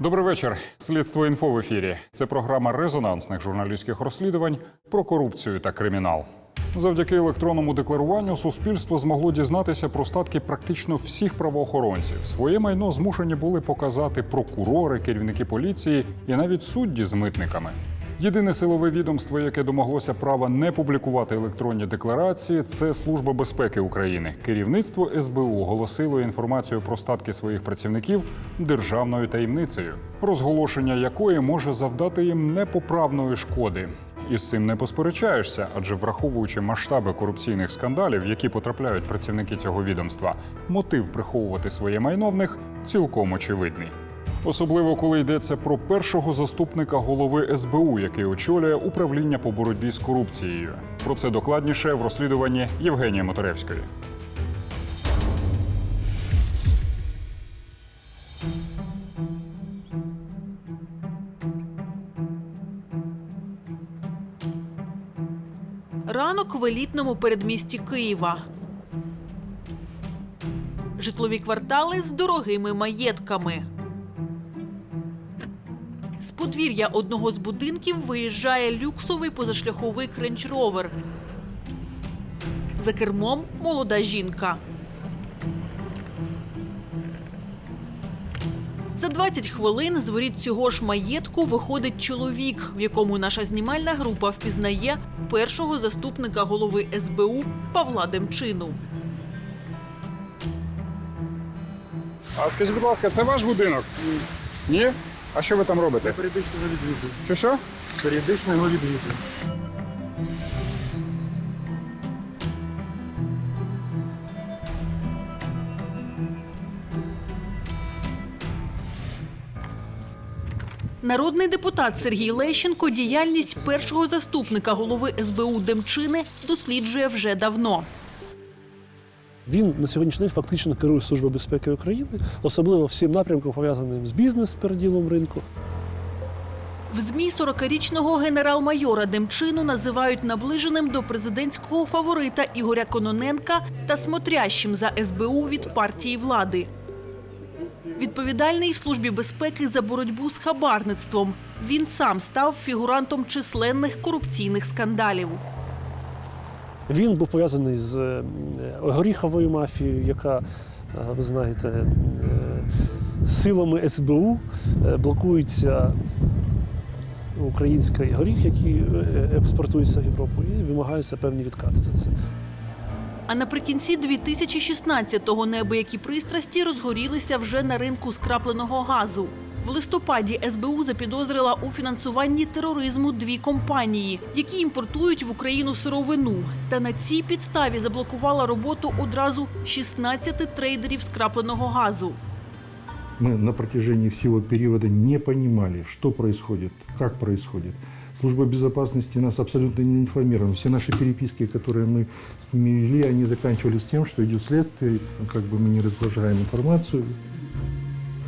Добрий вечір. Слідство інфо в ефірі. Це програма резонансних журналістських розслідувань про корупцію та кримінал. Завдяки електронному декларуванню суспільство змогло дізнатися про статки практично всіх правоохоронців. Своє майно змушені були показати прокурори, керівники поліції і навіть судді з митниками. Єдине силове відомство, яке домоглося права не публікувати електронні декларації, це Служба безпеки України. Керівництво СБУ оголосило інформацію про статки своїх працівників державною таємницею, розголошення якої може завдати їм непоправної шкоди. І з цим не посперечаєшся, адже враховуючи масштаби корупційних скандалів, які потрапляють працівники цього відомства, мотив приховувати своє майно в них цілком очевидний. Особливо коли йдеться про першого заступника голови СБУ, який очолює управління по боротьбі з корупцією. Про це докладніше в розслідуванні Євгенії Моторевської. Ранок в елітному передмісті Києва. Житлові квартали з дорогими маєтками. Подвір'я одного з будинків виїжджає люксовий позашляховик Range Rover. За кермом молода жінка. За 20 хвилин з воріт цього ж маєтку виходить чоловік, в якому наша знімальна група впізнає першого заступника голови СБУ Павла Демчину. А скажіть, будь ласка, це ваш будинок? Ні? А що ви там робите? Періодично його відвідую. Що що? Періодично його відвідую. Народний депутат Сергій Лещенко діяльність першого заступника голови СБУ Демчини досліджує вже давно. Він на сьогоднішній день фактично керує Службою безпеки України, особливо всім напрямком пов'язаним з бізнес переділом ринку. В ЗМІ 40-річного генерал-майора Демчину називають наближеним до президентського фаворита Ігоря Кононенка та смотрящим за СБУ від партії влади. Відповідальний в службі безпеки за боротьбу з хабарництвом. Він сам став фігурантом численних корупційних скандалів. Він був пов'язаний з е, горіховою мафією, яка, е, ви знаєте, е, силами СБУ блокується український горіх, який експортується в Європу, і вимагаються певні відкати за це. А наприкінці 2016-го неабиякі пристрасті розгорілися вже на ринку скрапленого газу. В листопаді СБУ запідозрила у фінансуванні тероризму дві компанії, які імпортують в Україну сировину. Та на цій підставі заблокувала роботу одразу 16 трейдерів скрапленого газу. Мы на протяжении всего периода не понимали, что происходит, как происходит. Служба безопасности нас абсолютно не информировала. Все наши переписки, которые мы с ними вели, они заканчивались тем, что идет следствие, как бы мы не разглашаем информацию.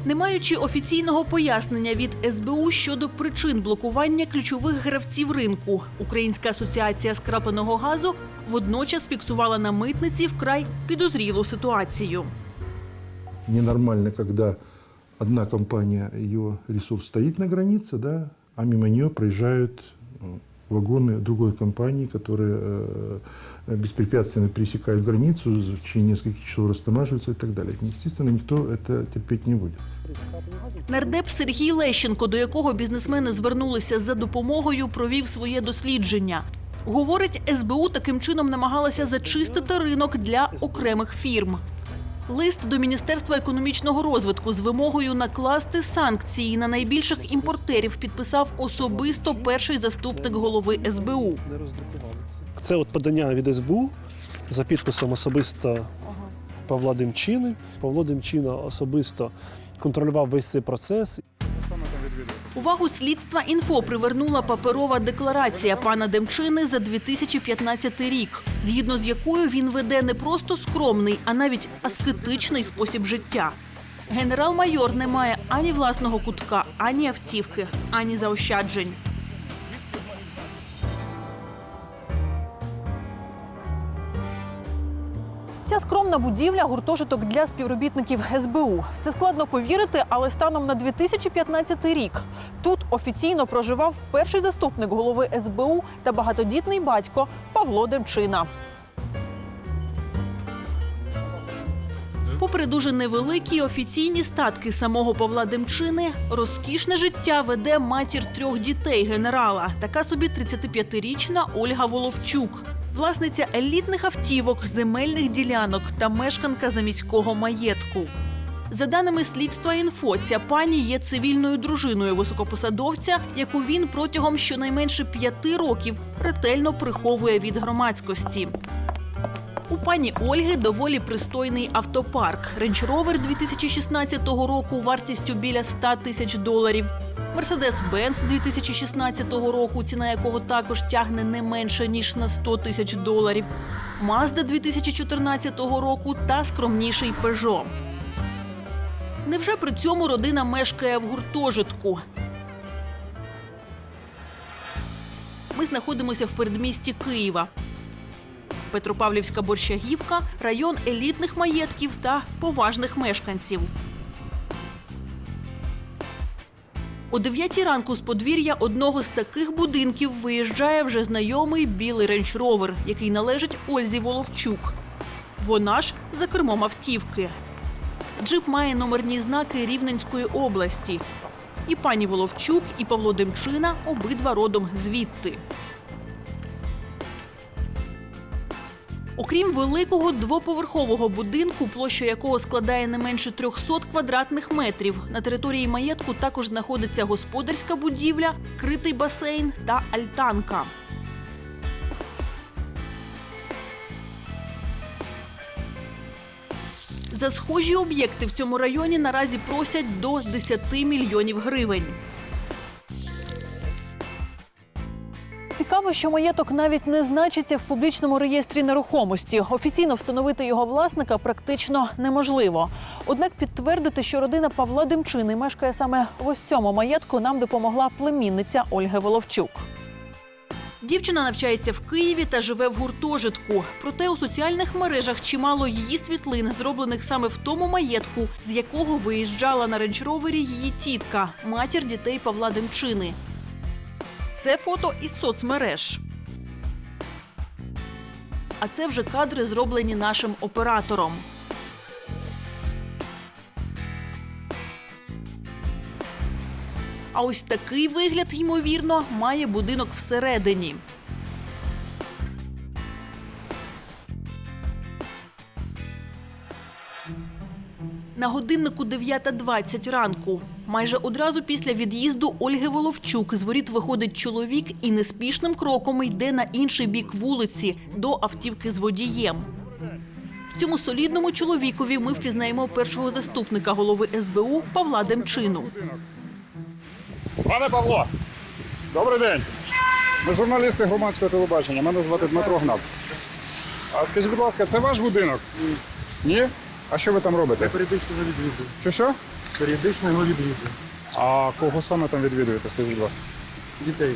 Не маючи офіційного пояснення від СБУ щодо причин блокування ключових гравців ринку, Українська асоціація скрапленого газу водночас фіксувала на митниці вкрай підозрілу ситуацію. Ненормально, когда одна компания, ее ресурс стоит на границе, да, а мимо нее проезжают э, вагоны другой компании, которые э, беспрепятственно пересекают границу, в течение нескольких часов растамаживаются и так далее. Естественно, никто это терпеть не будет. Нардеп Сергій Лещенко, до якого бізнесмени звернулися за допомогою, провів своє дослідження. Говорить, СБУ таким чином намагалася зачистити ринок для окремих фірм. Лист до Міністерства економічного розвитку з вимогою накласти санкції на найбільших імпортерів підписав особисто перший заступник голови СБУ. Це от подання від СБУ за підписом особисто Павла Демчини. Павло Демчина особисто контролював весь цей процес. Увагу слідства інфо привернула паперова декларація пана Демчини за 2015 рік, згідно з якою він веде не просто скромний, а навіть аскетичний спосіб життя. Генерал-майор не має ані власного кутка, ані автівки, ані заощаджень. Ця скромна будівля гуртожиток для співробітників СБУ. Це складно повірити, але станом на 2015 рік тут офіційно проживав перший заступник голови СБУ та багатодітний батько Павло Демчина. Попри дуже невеликі офіційні статки самого Павла Демчини, розкішне життя веде матір трьох дітей генерала, така собі 35-річна Ольга Воловчук. Власниця елітних автівок, земельних ділянок та мешканка заміського маєтку. За даними слідства інфо, ця пані є цивільною дружиною високопосадовця, яку він протягом щонайменше п'яти років ретельно приховує від громадськості. У пані Ольги доволі пристойний автопарк. Range Rover 2016 року вартістю біля 100 тисяч доларів. Mercedes-Benz 2016 року, ціна якого також тягне не менше ніж на 100 тисяч доларів. Mazda 2014 року та скромніший Peugeot. Невже при цьому родина мешкає в гуртожитку? Ми знаходимося в передмісті Києва. Петропавлівська борщагівка район елітних маєтків та поважних мешканців. О 9 ранку з подвір'я одного з таких будинків виїжджає вже знайомий білий рейндж ровер, який належить Ользі Воловчук. Вона ж за кермом автівки. Джип має номерні знаки Рівненської області. І пані Воловчук, і Павло Демчина обидва родом звідти. Окрім великого двоповерхового будинку, площа якого складає не менше 300 квадратних метрів, на території маєтку також знаходиться господарська будівля, критий басейн та альтанка. За схожі об'єкти в цьому районі наразі просять до 10 мільйонів гривень. Цікаво, що маєток навіть не значиться в публічному реєстрі нерухомості. Офіційно встановити його власника практично неможливо. Однак підтвердити, що родина Павла Демчини мешкає саме в ось цьому маєтку, нам допомогла племінниця Ольги Воловчук. Дівчина навчається в Києві та живе в гуртожитку. Проте у соціальних мережах чимало її світлин, зроблених саме в тому маєтку, з якого виїжджала на рейндж-ровері її тітка, матір дітей Павла Демчини. Це фото із соцмереж. А це вже кадри, зроблені нашим оператором. А ось такий вигляд, ймовірно, має будинок всередині. На годиннику 9.20 ранку. Майже одразу після від'їзду Ольги Воловчук з воріт виходить чоловік і неспішним кроком йде на інший бік вулиці до автівки з водієм. В цьому солідному чоловікові ми впізнаємо першого заступника голови СБУ Павла Демчину. Пане Павло, добрий день. Ми журналісти громадського телебачення. Мене звати Дмитро Гнат. А скажіть, будь ласка, це ваш будинок? Ні? А що ви там робите? Периодично відвідую. Що що? Періодично його відвідую. А кого саме там відвідуєте? Скажіть, будь ласка. Дітей.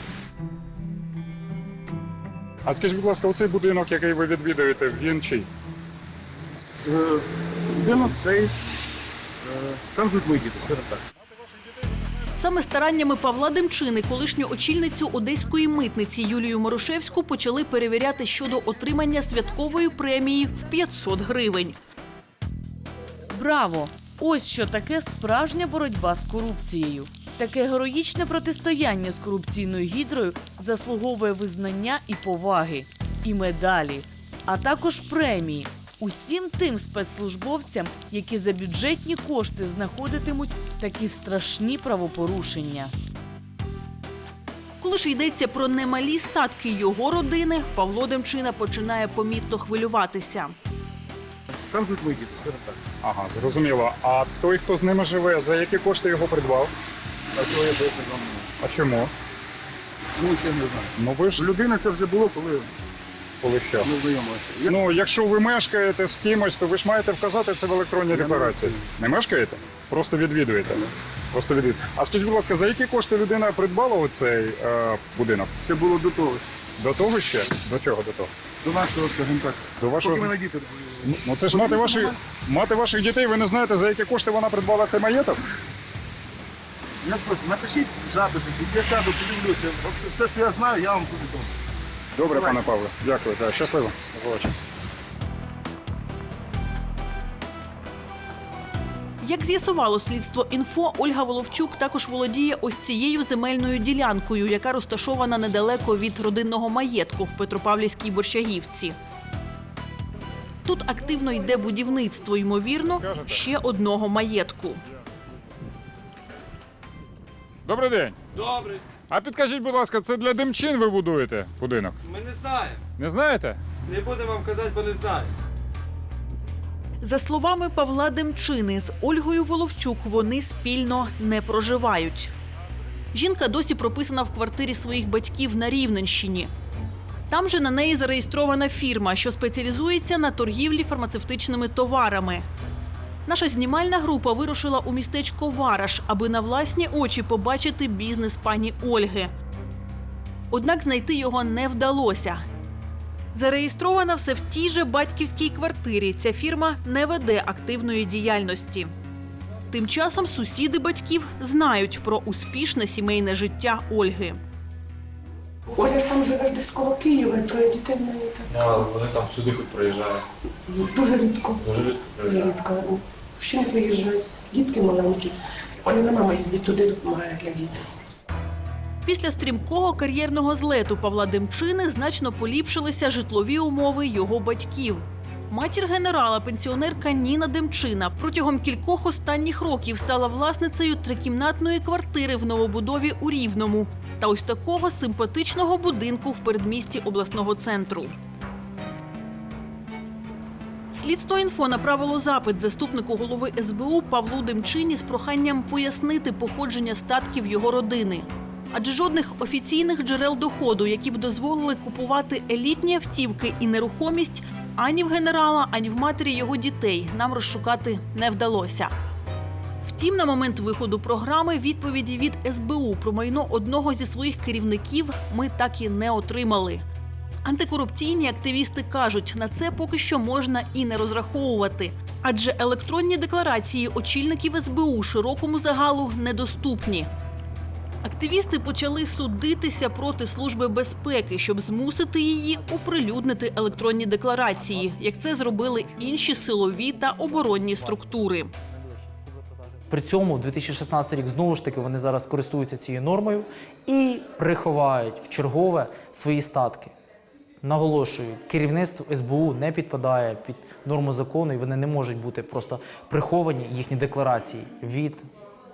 А скажіть, будь ласка, оцей будинок, який ви відвідуєте, він чий? Е, Будинок цей. е, Там живуть мої діти, скажімо так. Саме стараннями Павла Демчини, колишню очільницю одеської митниці Юлію Морошевську почали перевіряти щодо отримання святкової премії в 500 гривень. Браво! Ось що таке справжня боротьба з корупцією. Таке героїчне протистояння з корупційною гідрою заслуговує визнання і поваги, і медалі, а також премії усім тим спецслужбовцям, які за бюджетні кошти знаходитимуть такі страшні правопорушення. Коли ж йдеться про немалі статки його родини, Павло Демчина починає помітно хвилюватися. Там живуть мої діти, скажімо так. Ага, зрозуміло. А той, хто з ними живе, за які кошти його придбав? А цього я досі вам А чому? Ну, ще не знаю. Ну ви ж Людина це вже було, коли коли що? ми знайомилися. Я Ну, якщо ви мешкаєте з кимось, то ви ж маєте вказати це в електронній декларації. Не мешкаєте? Просто відвідуєте. Просто відвідуєте. А скажіть, будь ласка, за які кошти людина придбала оцей е, будинок? це було до того. До того ще? До чого до того? До нашого, скажімо так, До вашого поки мене діти. ну це ж мати ваших мати ваших дітей. Ви не знаєте за які кошти вона придбала цей маєток? Я просто напишіть запити, я сяду, подивлюся. Все, що я знаю, я вам повідомлю. Добре, пане Павло. Дякую. Так, щасливо. До побачення. Як з'ясувало слідство інфо, Ольга Воловчук також володіє ось цією земельною ділянкою, яка розташована недалеко від родинного маєтку в Петропавлівській Борщагівці. Тут активно йде будівництво, ймовірно, ще одного маєтку. Добрий день. Добрий. А підкажіть, будь ласка, це для Демчин ви будуєте будинок? Ми не знаємо. Не знаєте? Не будемо вам казати, бо не знаємо. За словами Павла Демчини, з Ольгою Воловчук вони спільно не проживають. Жінка досі прописана в квартирі своїх батьків на Рівненщині. Там же на неї зареєстрована фірма, що спеціалізується на торгівлі фармацевтичними товарами. Наша знімальна група вирушила у містечко Вараш, аби на власні очі побачити бізнес пані Ольги. Однак знайти його не вдалося. Зареєстрована все в тій же батьківській квартирі. Ця фірма не веде активної діяльності. Тим часом сусіди батьків знають про успішне сімейне життя Ольги. Оля ж там живеш десь коло Києва, і троє дітей в неї так. Але вони там сюди хоч приїжджають. Дуже рідко. Дуже рідко Дуже приїжджають. рідко. Ще не приїжджають. Дітки маленькі. Оляна мама їздить туди, допомагає для дітей. Після стрімкого кар'єрного злету Павла Демчини значно поліпшилися житлові умови його батьків. Матір генерала, пенсіонерка Ніна Демчина протягом кількох останніх років стала власницею трикімнатної квартири в новобудові у Рівному та ось такого симпатичного будинку в передмісті обласного центру. Слідство інфо направило запит заступнику голови СБУ Павлу Демчині з проханням пояснити походження статків його родини. Адже жодних офіційних джерел доходу, які б дозволили купувати елітні автівки і нерухомість, ані в генерала, ані в матері його дітей нам розшукати не вдалося. Втім, на момент виходу програми відповіді від СБУ про майно одного зі своїх керівників ми так і не отримали. Антикорупційні активісти кажуть, на це поки що можна і не розраховувати, адже електронні декларації очільників СБУ широкому загалу недоступні. Активісти почали судитися проти служби безпеки, щоб змусити її оприлюднити електронні декларації, як це зробили інші силові та оборонні структури. При цьому 2016 рік знову ж таки вони зараз користуються цією нормою і приховають в чергове свої статки. Наголошую, керівництво СБУ не підпадає під норму закону, і вони не можуть бути просто приховані їхні декларації від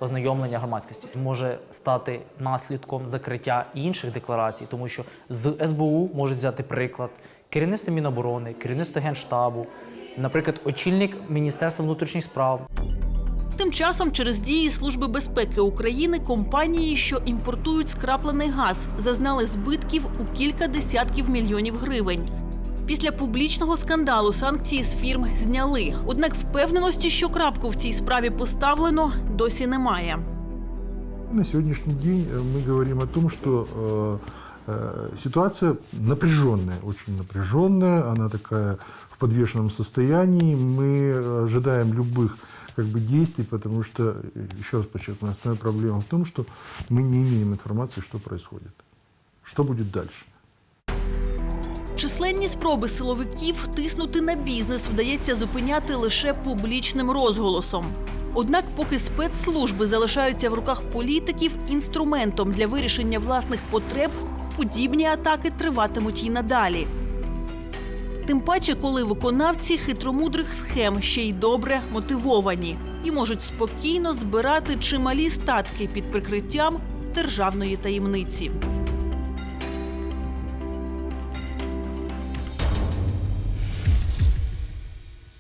ознайомлення громадськості. Може стати наслідком закриття інших декларацій, тому що з СБУ можуть взяти приклад керівництво Міноборони, керівництво Генштабу, наприклад, очільник Міністерства внутрішніх справ. Тим часом, через дії Служби безпеки України, компанії, що імпортують скраплений газ, зазнали збитків у кілька десятків мільйонів гривень. Після публічного скандалу санкції з фірм зняли. Однак впевненості, що крапку в цій справі поставлено, досі немає. На сегодняшний день э, мы говорим о том, что э, э, ситуация напряженная, очень напряженная, она такая в подвешенном состоянии. Мы ожидаем любых как бы, действий, потому что, э, еще раз подчеркну, основная проблема в том, что мы не имеем информации, что происходит. Что будет дальше. Численні спроби силовиків тиснути на бізнес вдається зупиняти лише публічним розголосом. Однак, поки спецслужби залишаються в руках політиків інструментом для вирішення власних потреб, подібні атаки триватимуть і надалі. Тим паче, коли виконавці хитромудрих схем ще й добре мотивовані і можуть спокійно збирати чималі статки під прикриттям державної таємниці.